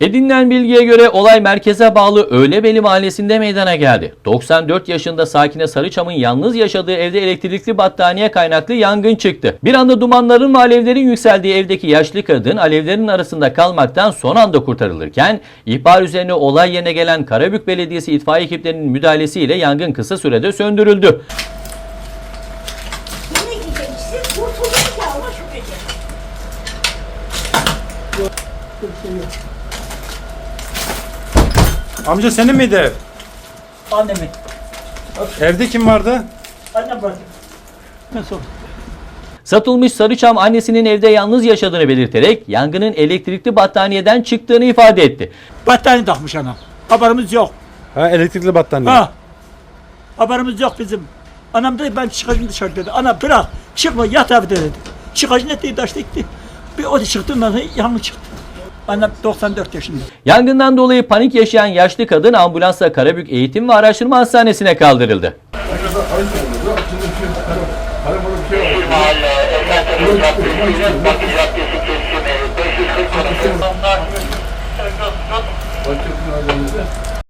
Edinilen bilgiye göre olay merkeze bağlı Öğlebeli mahallesinde meydana geldi. 94 yaşında sakine Sarıçam'ın yalnız yaşadığı evde elektrikli battaniye kaynaklı yangın çıktı. Bir anda dumanların ve alevlerin yükseldiği evdeki yaşlı kadın alevlerin arasında kalmaktan son anda kurtarılırken ihbar üzerine olay yerine gelen Karabük Belediyesi itfaiye ekiplerinin müdahalesiyle yangın kısa sürede söndürüldü. Yine gideceksin, Amca senin miydi ev? Annemi. Evde kim vardı? Annem bıraktı. Nasıl? Satılmış Sarıçam annesinin evde yalnız yaşadığını belirterek yangının elektrikli battaniyeden çıktığını ifade etti. Battaniye takmış anam. Haberimiz yok. Ha elektrikli battaniye. Ha. Haberimiz yok bizim. Anam dedi ben çıkacağım dışarı dedi. Ana bırak çıkma yat evde dedi. Çıkacağım ne dedi taş gitti. Bir o da çıktı ondan sonra yangın çıktı. Annem 94 yaşında. Yangından dolayı panik yaşayan yaşlı kadın ambulansla Karabük Eğitim ve Araştırma Hastanesi'ne kaldırıldı.